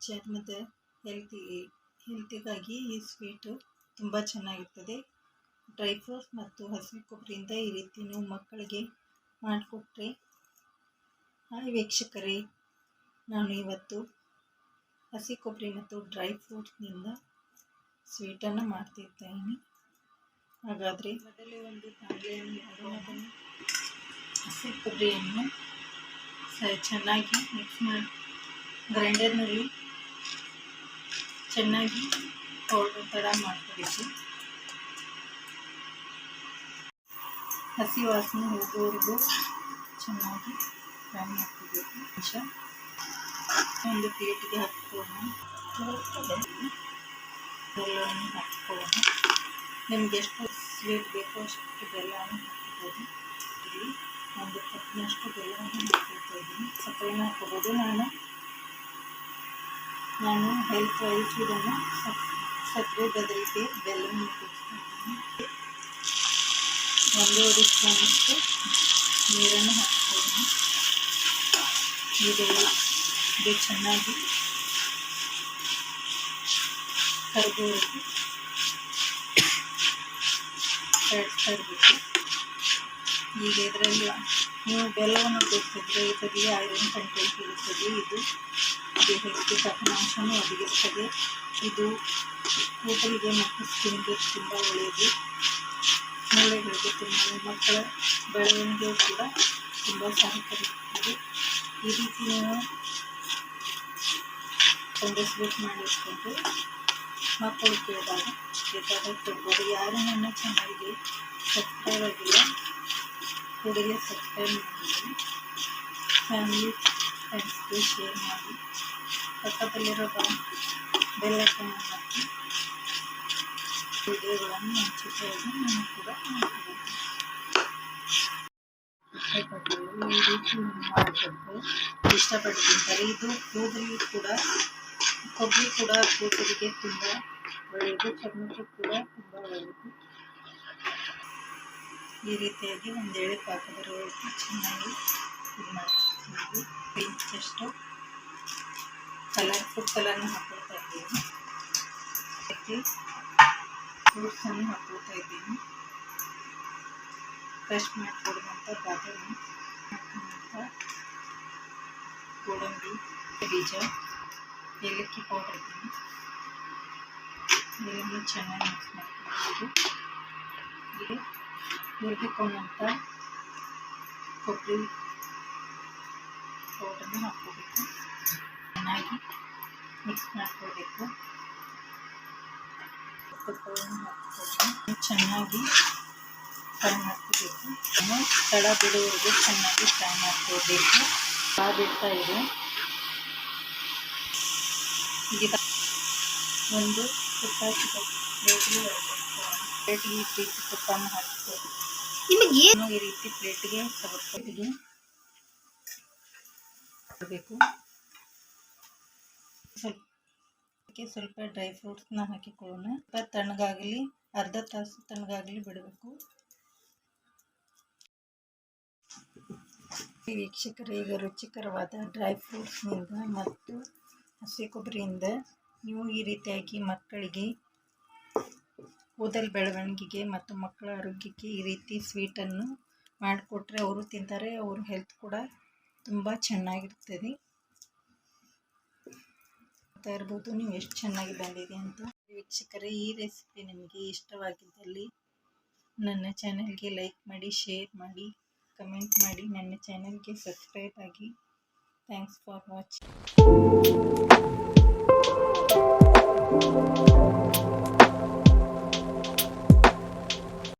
ಚರ್ಮದ ಹೆಲ್ತಿ ಹೆಲ್ತಿಗಾಗಿ ಈ ಸ್ವೀಟು ತುಂಬ ಚೆನ್ನಾಗಿರ್ತದೆ. ಡ್ರೈ ಫ್ರೂಟ್ಸ್ ಮತ್ತು ಹಸಿ ಕೊಬ್ಬರಿಯಿಂದ ಈ ರೀತಿ ನೀವು ಮಕ್ಕಳಿಗೆ ಮಾಡಿಕೊಟ್ರೆ ಹಾಯ್ ವೀಕ್ಷಕರೇ ನಾನು ಇವತ್ತು ಹಸಿ ಕೊಬ್ಬರಿ ಮತ್ತು ಡ್ರೈ ಫ್ರೂಟ್ಸ್ನಿಂದ ಸ್ವೀಟನ್ನು ಮಾಡ್ತಿದ್ದೇನೆ ಹಾಗಾದರೆ ಮೊದಲೇ ಒಂದು ಬಾಣಲೆಯನ್ನು ಅದನ್ನು ಹಸಿ ಕೊಬ್ಬರಿಯನ್ನು ಚೆನ್ನಾಗಿ ಮಿಕ್ಸ್ ಮಾಡಿ ಗ್ರೈಂಡರ್ನಲ್ಲಿ ಚೆನ್ನಾಗಿ ಪೌಡರ್ ಥರ ಮಾಡ್ಕೋಬೇಕು. ಹಸಿ ವಾಸನೆ ಹೋಗೋವರೆಗೂ ಚೆನ್ನಾಗಿ ಫ್ರೈ ಮಾಡ್ಕೋಬೇಕು. ನಿಮಿಷ. ಒಂದು ಪ್ಲೇಟಿಗೆ ಹಾಕ್ಕೊಳ್ಳೋಣ ಬೆಲ್ಲವನ್ನು ಹಾಕ್ಕೊಳ್ಳೋಣ ನಿಮ್ಗೆ ಎಷ್ಟು ಸ್ವೀಟ್ ಬೇಕೋ ಅಷ್ಟು ಬೆಲ್ಲವನ್ನು ಹಾಕ್ಬೋದು ಇಲ್ಲಿ ಒಂದು ಕಪ್ನಷ್ಟು ಬೆಲ್ಲವನ್ನು ಹಾಕ್ಕೊಳ್ತಾ ಇದ್ದೀನಿ. ಸಕ್ಕರೆನ ಹಾಕ್ಕೋಬೋದು ನಾನು ನಾನು ಹೆಲ್ತ್ ವೈಸ್ ಇದನ್ನು ಸಕ್ಕರೆ ಬದಲಿಗೆ ಬೆಲ್ಲವನ್ನು ಉಪಯೋಗಿಸ್ತಾ ಇದ್ದೀನಿ. ಒಂದೂವರೆ ಸ್ಪೂನಷ್ಟು ನೀರನ್ನು ಹಾಕ್ತಾಯಿದ್ದೀನಿ ಇದು ಇದು ಚೆನ್ನಾಗಿ ಕರಗೋವರೆಗೂ ಕಟ್ತಾ ಇರಬೇಕು ಈಗ ಇದರಲ್ಲಿ ನೀವು ಬೆಲ್ಲವನ್ನು ಉಪಯೋಗಿಸಿದ್ರೆ ಇದರಲ್ಲಿ ಐರನ್ ಕಂಟೆಂಟ್ ಇರುತ್ತದೆ. ಇದು ದೇಹಕ್ಕೆ ಕಠಿಣಾಂಶನೂ ಒದಗಿಸ್ತದೆ. ಇದು ಕೂದಲಿಗೆ ಮತ್ತು ಸ್ಕಿನ್ಗೆ ತುಂಬ ಒಳ್ಳೆಯದು. ಮೂಳೆಗಳಿಗೆ ತುಂಬ, ಮಕ್ಕಳ ಬೆಳವಣಿಗೆ ಕೂಡ ತುಂಬ ಸಹಕರಿಸುತ್ತದೆ. ಈ ರೀತಿ ನೀವು ಕಂಡಿಸ್ಬೇಕು ಮಾಡಿಸ್ಕೊಂಡು ಮಕ್ಕಳು ಕೇಳಿದಾಗ ಬೇಕಾದಾಗ ಕೊಡ್ಬೋದು ಯಾರು ನನ್ನ ಚಾನಲ್ಗೆ ಸಬ್ಸ್ಕ್ರೈಬ್ ಆಗಿಲ್ಲ ಕೂಡಲೇ ಸಬ್ಸ್ಕ್ರೈಬ್ ಮಾಡಿ ಫ್ಯಾಮಿಲಿ ಫ್ರೆಂಡ್ಸ್ಗೆ ಶೇರ್ ಮಾಡಿ ಪಕ್ಕದಲ್ಲಿರೋ ಬೆಲ್ಲಕ್ಕನ್ನು ಹಾಕಿ ವಿಡಿಯೋಗಳನ್ನು ಮುಂಚಿತವಾಗಿ ನಾನು ಕೂಡ ಮಾಡ್ತೀನಿ ಈ ರೀತಿ ಮಾಡಿಕೊಟ್ರೆ ಇಷ್ಟಪಟ್ಟು ತಿಂತಾರೆ ಇದು ಕೂದಲಿಗೆ ಕೂಡ ಕೊಬ್ಬರಿ ಕೂಡ ಕೂದಲಿಗೆ ತುಂಬ ಒಳ್ಳೆಯದು ಚರ್ಮಕ್ಕೆ ಕೂಡ ತುಂಬ ಒಳ್ಳೆಯದು ಈ ರೀತಿಯಾಗಿ ಒಂದು ಎಳೆ ಪಾಕ ಬರುವವರೆಗೂ ಚೆನ್ನಾಗಿ ಇದು ಮಾಡ್ತೀವಿ. ಪಿಂಚಷ್ಟು ಕಲರ್ ಫುಡ್ ಕಲರ್ನ ಹಾಕೊಳ್ತಾ ಇದ್ದೀನಿ. ಅದಕ್ಕೆ ಫ್ರೂಟ್ಸನ್ನು ಹಾಕೊಳ್ತಾ ಇದ್ದೀನಿ. ಕ್ರಶ್ ಮಾಡಿಕೊಡುವಂಥ ಬಾದಾಮಿ ಹಾಕುವಂಥ ಗೋಡಂಬಿ, ಬೀಜ, ಏಲಕ್ಕಿ ಪೌಡರ್ ಇದ್ದೀನಿ. ಇದನ್ನು ಚೆನ್ನಾಗಿ ಮಿಕ್ಸ್ ಮಾಡ್ಕೊಳ್ಬೋದು ಈಗ ಹುರಿದುಕೊಂಡಂಥ ಕೊಬ್ಬರಿ ಪೌಡರ್ನ ಹಾಕ್ಕೋಬೇಕು. ಚೆನ್ನಾಗಿ ಮಿಕ್ಸ್ ಮಾಡ್ಕೋಬೇಕು. ತುಪ್ಪವನ್ನು ಹಾಕ್ಕೊಂಡು ಚೆನ್ನಾಗಿ ಫ್ರೈ ಮಾಡ್ಕೋಬೇಕು. ತಡ ಬಿಡುವವರೆಗೂ ಚೆನ್ನಾಗಿ ಫ್ರೈ ಮಾಡ್ಕೋಬೇಕು. ಆ ಬಿಡ್ತಾ ಇದೆ. ಒಂದು ತುಪ್ಪ ಪ್ಲೇಟ್ಗೆ ಪ್ಲೇಟ್ಗೆ ಈ ರೀತಿ ತುಪ್ಪನ ಹಾಕ್ಕೋಬೇಕು ನಿಮಗೆ ಏನು ಈ ರೀತಿ ಪ್ಲೇಟ್ಗೆ ತಗೊಳ್ಕೊತಿಗೆ ಮಾಡಬೇಕು ಸ್ವಲ್ಪ ಸ್ವಲ್ಪ ಡ್ರೈ ಫ್ರೂಟ್ಸ್ನ ಹಾಕಿಕೊಳ್ಳೋಣ. ಸ್ವಲ್ಪ ತಣ್ಣಗಾಗಲಿ, ಅರ್ಧ ತಾಸು ತಣ್ಣಗಾಗಲಿ ಬಿಡಬೇಕು. ವೀಕ್ಷಕರು, ಈಗ ರುಚಿಕರವಾದ ಡ್ರೈ ಫ್ರೂಟ್ಸ್ನಿಂದ ಮತ್ತು ಹಸಿ ಕೊಬ್ಬರಿಯಿಂದ ನೀವು ಈ ರೀತಿಯಾಗಿ ಮಕ್ಕಳಿಗೆ ಕೂದಲು ಬೆಳವಣಿಗೆಗೆ ಮತ್ತು ಮಕ್ಕಳ ಆರೋಗ್ಯಕ್ಕೆ ಈ ರೀತಿ ಸ್ವೀಟನ್ನು ಮಾಡಿಕೊಟ್ರೆ ಅವರು ತಿಂತಾರೆ, ಅವ್ರ ಹೆಲ್ತ್ ಕೂಡ ತುಂಬ ಚೆನ್ನಾಗಿರ್ತದೆ. ನೋಡ್ತಾ ಇರ್ಬೋದು, ನೀವು ಎಷ್ಟು ಚೆನ್ನಾಗಿ ಬಂದಿದೆ ಅಂತ. ವೀಕ್ಷಕರೇ, ಈ ರೆಸಿಪಿ ನಿಮಗೆ ಇಷ್ಟವಾಗಿದ್ದಲ್ಲಿ ನನ್ನ ಚಾನೆಲ್ಗೆ ಲೈಕ್ ಮಾಡಿ ಶೇರ್ ಮಾಡಿ ಕಮೆಂಟ್ ಮಾಡಿ, ನನ್ನ ಚಾನಲ್ಗೆ ಸಬ್ಸ್ಕ್ರೈಬ್ ಆಗಿ. Thanks for watching